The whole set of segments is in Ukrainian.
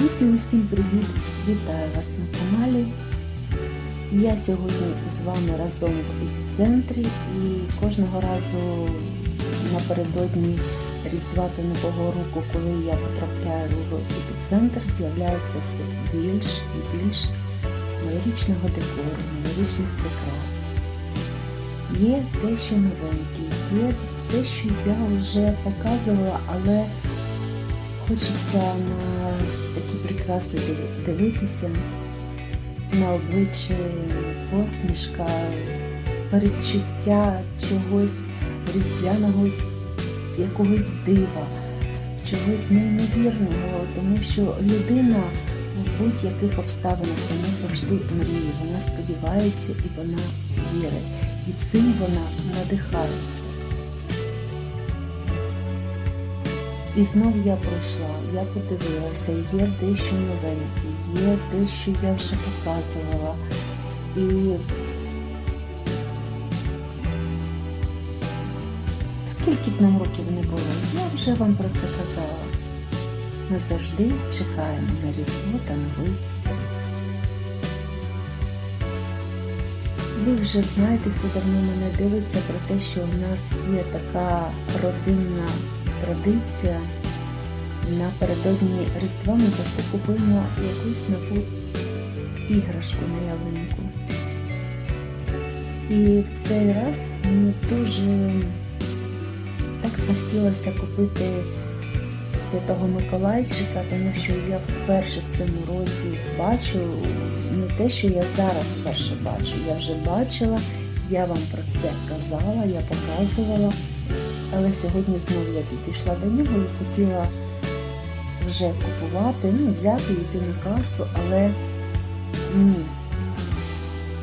Друзі, усім привіт! Вітаю вас на каналі. Я сьогодні з вами разом в епіцентрі і кожного разу напередодні Різдва та Нового року, коли я потрапляю в епіцентр, з'являється все більш і більш новорічного декору, новорічних прикрас. Є дещо новеньке, є те, що я вже показувала, але Хочеться на такі прикраси див- дивитися, на обличчі посмішка, передчуття чогось різдвяного, якогось дива, чогось неймовірного, тому що людина в будь-яких обставинах вона завжди мріє, вона сподівається і вона вірить. І цим вона надихається. І знов я пройшла, я подивилася, є дещо новеньке, є дещо я вже показувала. І скільки б нам років не було, я вже вам про це казала. Ми завжди чекаємо на Різдво та Новий. Ви вже знаєте, хто давно мене дивиться про те, що у нас є така родинна традиція. Напередодні Різдва ми завжди купуємо якусь нову іграшку на ялинку. І в цей раз мені дуже так захотілося купити Святого Миколайчика, тому що я вперше в цьому році їх бачу. Не те, що я зараз вперше бачу, я вже бачила, я вам про це казала, я показувала. Але сьогодні знову я підійшла до нього і хотіла вже купувати, ну, взяти йти на касу, але ні.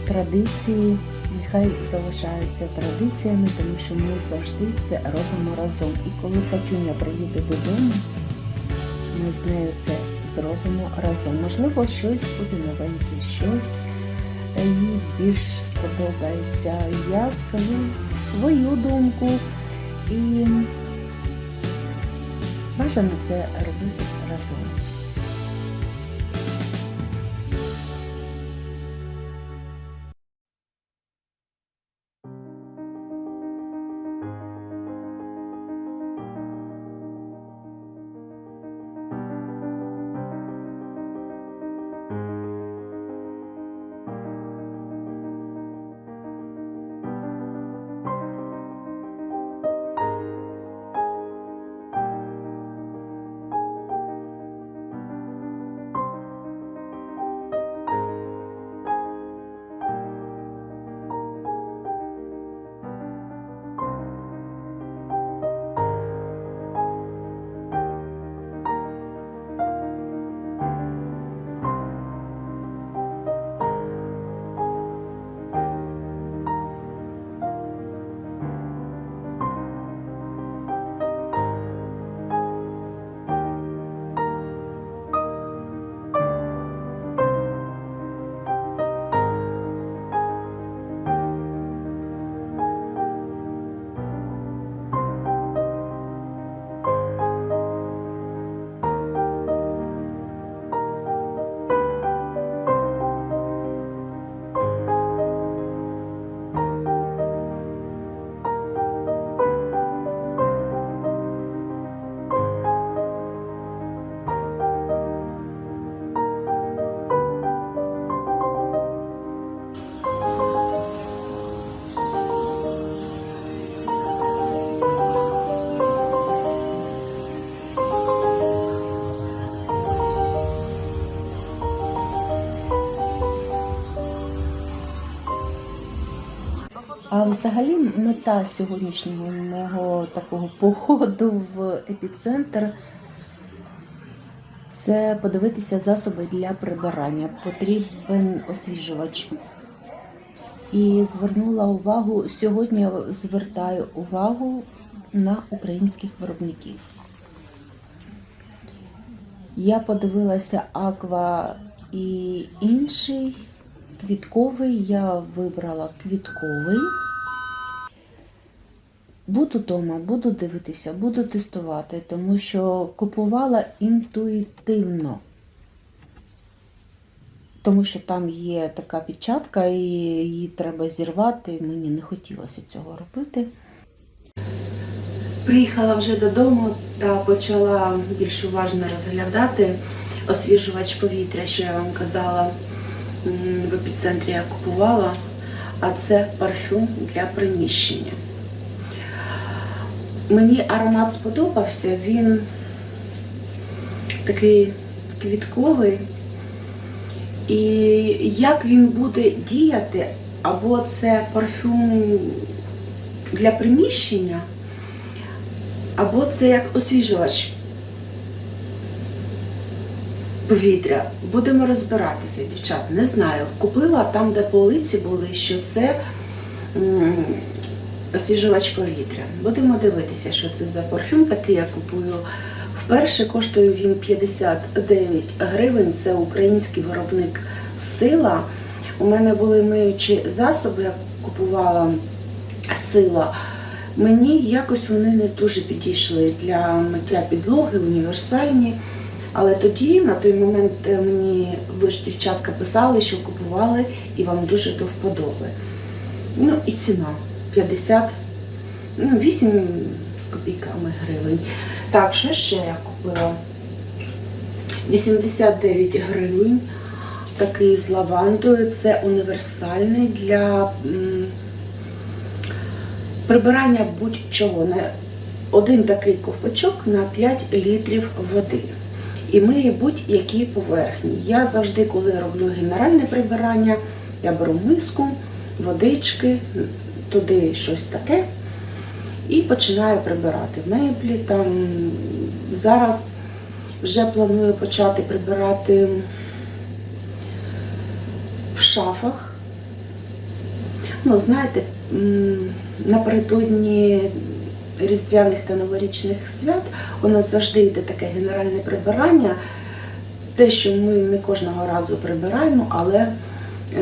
Традиції нехай залишаються традиціями, тому що ми завжди це робимо разом. І коли Катюня приїде додому, ми з нею це зробимо разом. Можливо, щось буде новеньке, щось їй більш сподобається. Я скажу свою думку. І бажано це робити разом. Взагалі мета сьогоднішнього мого такого походу в епіцентр це подивитися засоби для прибирання. Потрібен освіжувач. І звернула увагу, сьогодні звертаю увагу на українських виробників. Я подивилася аква і інший квітковий. Я вибрала квітковий. Буду вдома, буду дивитися, буду тестувати, тому що купувала інтуїтивно. тому що там є така печатка, і її треба зірвати. Мені не хотілося цього робити. Приїхала вже додому та почала більш уважно розглядати освіжувач повітря, що я вам казала в епіцентрі я купувала, а це парфюм для приміщення. Мені аромат сподобався, він такий квітковий. І як він буде діяти, або це парфюм для приміщення, або це як освіжувач повітря. Будемо розбиратися, дівчат. Не знаю. Купила там, де полиці були, що це освіжувач повітря. Будемо дивитися, що це за парфюм. Такий я купую. Вперше коштує він 59 гривень. Це український виробник сила. У мене були миючі засоби, я купувала сила. Мені якось вони не дуже підійшли для миття підлоги, універсальні. Але тоді, на той момент, е, мені ви ж дівчатка писали, що купували і вам дуже до вподоби. Ну і ціна 50, ну 8 з копійками гривень. Так, що ще я купила? 89 гривень. Такий з лавандою. Це універсальний для прибирання будь-чого. Один такий ковпачок на 5 літрів води. І миє будь-які поверхні. Я завжди, коли роблю генеральне прибирання, я беру миску, водички, туди щось таке і починаю прибирати меблі. Там зараз вже планую почати прибирати в шафах. Ну, знаєте, напередодні різдвяних та новорічних свят у нас завжди йде таке генеральне прибирання. Те, що ми не кожного разу прибираємо, але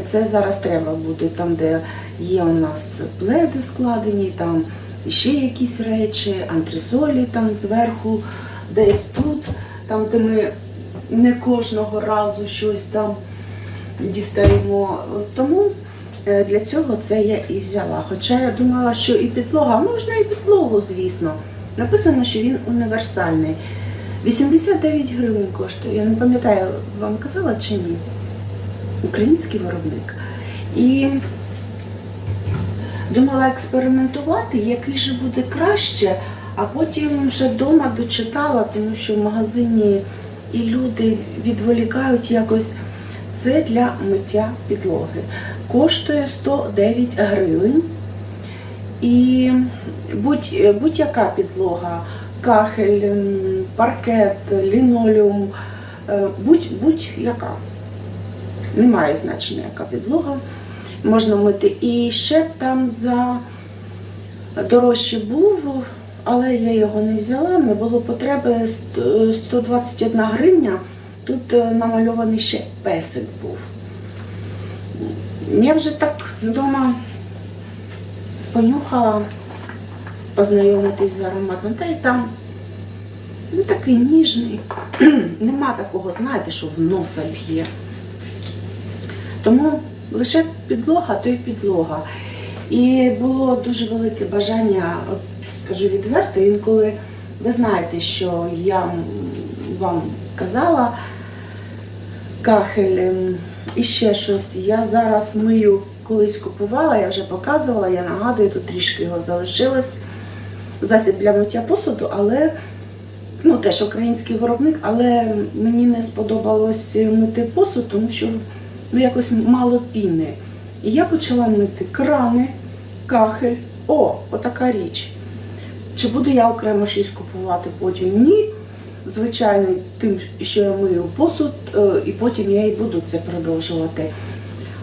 це зараз треба буде там, де є у нас пледи складені, там ще якісь речі, антресолі там зверху, десь тут, там, де ми не кожного разу щось там дістаємо. Тому е, для цього це я і взяла. Хоча я думала, що і підлога, можна і підлогу, звісно. Написано, що він універсальний. 89 гривень коштує. Я не пам'ятаю, вам казала чи ні. Український виробник. І думала експериментувати, який же буде краще, а потім вже вдома дочитала, тому що в магазині і люди відволікають якось. Це для миття підлоги. Коштує 109 гривень. І будь- будь-яка підлога, кахель, паркет, лінолеум, е, будь- будь-яка. Немає значення, яка підлога. Можна мити. І ще там за дорожче був, але я його не взяла, не було потреби. 121 гривня. Тут е, намальований ще песик був. Я вже так вдома понюхала, познайомитись з ароматом, та й там ну, такий ніжний. Нема такого, знаєте, що в носа б'є. Тому лише підлога, то й підлога. І було дуже велике бажання, скажу відверто, інколи ви знаєте, що я вам казала кахель ем, і ще щось. Я зараз мию, колись купувала, я вже показувала, я нагадую, тут трішки його залишилось. Засіб для миття посуду, але ну, теж український виробник, але мені не сподобалось мити посуд, тому що ну, якось мало піни. І я почала мити крани, кахель. О, отака річ. Чи буду я окремо щось купувати потім? Ні. Звичайно, тим, що я мию посуд, е, і потім я і буду це продовжувати.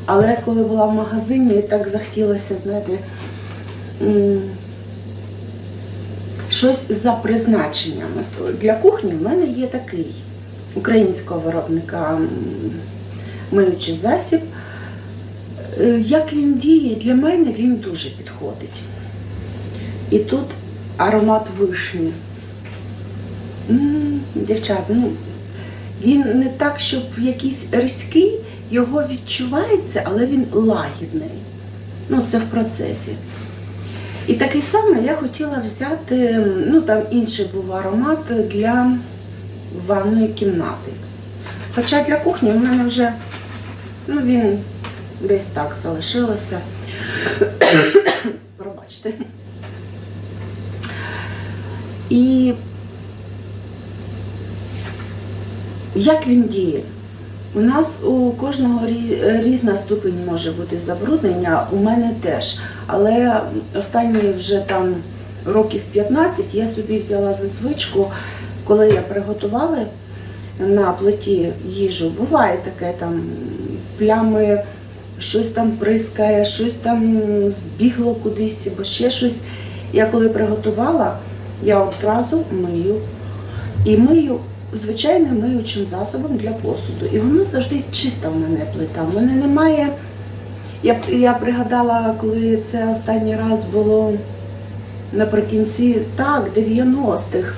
Але коли була в магазині, так захотілося, знаєте, щось за призначеннями. Для кухні в мене є такий українського виробника миючий засіб. Е, Як він діє, для мене він дуже підходить. І тут аромат вишні. Дівчат, ну він не так, щоб якийсь різкий, його відчувається, але він лагідний. Ну, це в процесі. І такий самий я хотіла взяти, ну там інший був аромат для ванної кімнати. Хоча для кухні в мене вже, ну він десь так залишилося. Пробачте. І як він діє? У нас у кожного різна ступінь може бути забруднення, у мене теж. Але останні вже там років 15 я собі взяла за звичку, коли я приготувала на плиті їжу, буває таке там плями, щось там прискає, щось там збігло кудись, або ще щось. Я коли приготувала, я одразу мию. І мию звичайним миючим засобом для посуду. І воно завжди чиста в мене плита. В мене немає. Я, я пригадала, коли це останній раз було наприкінці, так, 90-х.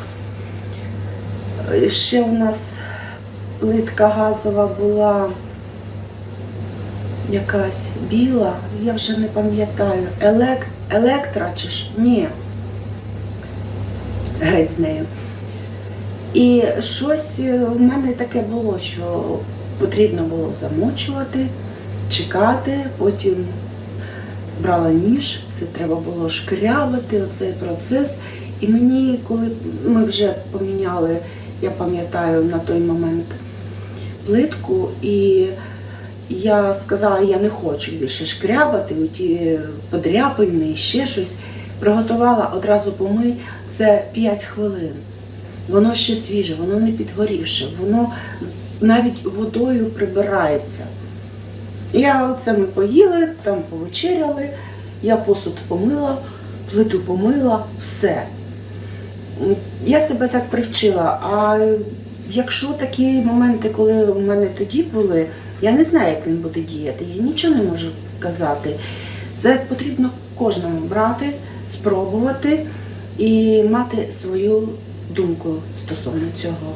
Е, Ще у нас плитка газова була якась біла, я вже не пам'ятаю. Елек... Електра чи ж? Ні. Геть з нею. І щось е, в мене таке було, що потрібно було замочувати, чекати, потім брала ніж, це треба було шкрябати, оцей процес. І мені, коли ми вже поміняли, я пам'ятаю на той момент плитку, і я сказала, я не хочу більше шкрябати, оті подряпини ще щось. Приготувала одразу помий, це 5 хвилин. Воно ще свіже, воно не підгорівше, воно навіть водою прибирається. Я оце ми поїли, там повечеряли, я посуд помила, плиту помила, все. Я себе так привчила. А якщо такі моменти, коли в мене тоді були, я не знаю, як він буде діяти, я нічого не можу казати. Це потрібно кожному брати, спробувати і мати свою думку стосовно цього.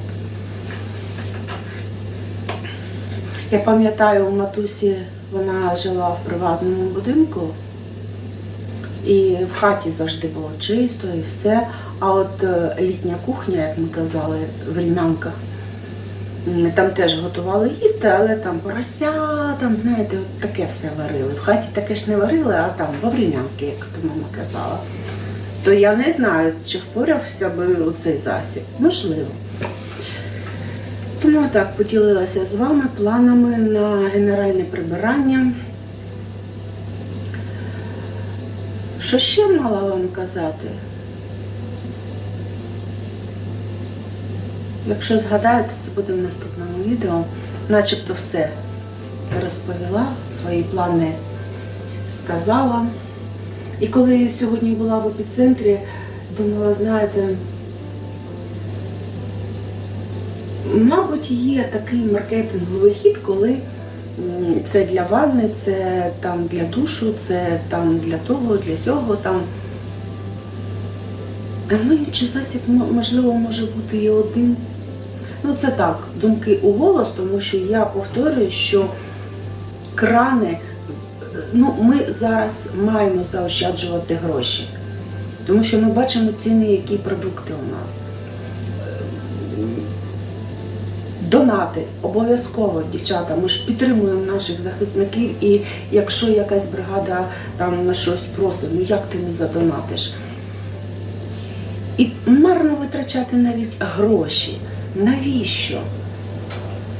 Я пам'ятаю, у матусі вона жила в приватному будинку, і в хаті завжди було чисто і все. А от е, літня кухня, як ми казали, в Рімянках, м, там теж готували їсти, але там порося, там, знаєте, от таке все варили. В хаті таке ж не варили, а там в як то мама казала. То я не знаю, чи впорався би оцей засіб. Можливо. Тому так поділилася з вами планами на генеральне прибирання. Що ще мала вам казати? Якщо згадаю, то це буде в наступному відео. Начебто все розповіла, свої плани сказала. І коли я сьогодні була в епіцентрі, думала, знаєте, мабуть, є такий маркетинговий хід, коли це для ванни, це там для душу, це там для того, для сього там. А миючий засіб, можливо, може бути і один. Ну, це так, думки у голос, тому що я повторюю, що крани ну, ми зараз маємо заощаджувати гроші, тому що ми бачимо ціни, які продукти у нас. Донати обов'язково, дівчата. Ми ж підтримуємо наших захисників, і якщо якась бригада там на щось просить, ну як ти не задонатиш? І марно витрачати навіть гроші. Навіщо?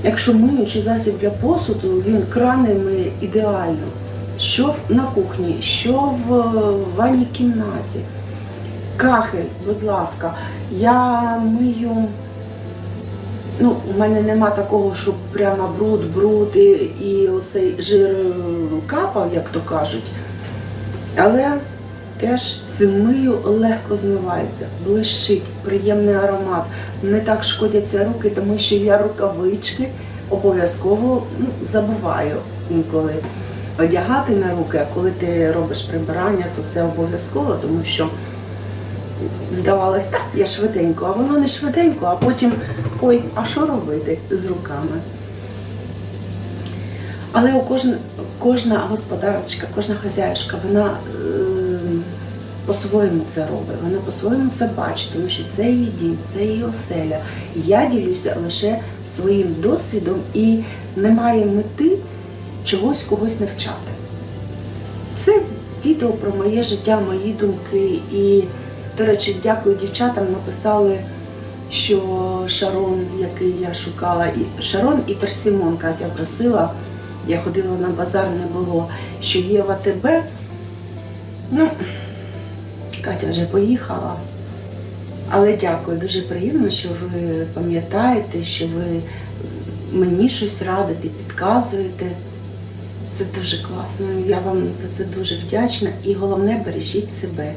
Якщо миючий засіб для посуду, він кранами ідеально. Що на кухні, що в е, ванній кімнаті. Кахель, будь ласка, я мию. Ну, у мене нема такого, щоб прямо бруд, бруд і, і оцей жир е, капав, як то кажуть. Але теж цим мию легко змивається, блищить, приємний аромат. Не так шкодяться руки, тому що я рукавички обов'язково ну, забуваю інколи одягати на руки, а коли ти робиш прибирання, то це обов'язково, тому що здавалось, так, я швиденько, а воно не швиденько, а потім ой, а що робити з руками? Але у кожна, кожна господарочка, кожна хазяюшка, вона е, по-своєму це робить, вона по-своєму це бачить, тому що це її дім, це її оселя. Я ділюся лише своїм досвідом і немає мети чогось когось навчати. Це відео про моє життя, мої думки. І, до речі, дякую дівчатам. Написали, що Шарон, який я шукала, і Шарон і Персімон Катя просила. Я ходила на базар, не було, що є в АТБ. Ну, Катя вже поїхала. Але дякую, дуже приємно, що ви пам'ятаєте, що ви мені щось радите, підказуєте. Це дуже класно. Я вам за це дуже вдячна. І головне, бережіть себе.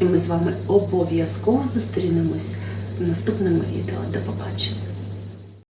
І ми з вами обов'язково зустрінемось в наступному відео. До побачення.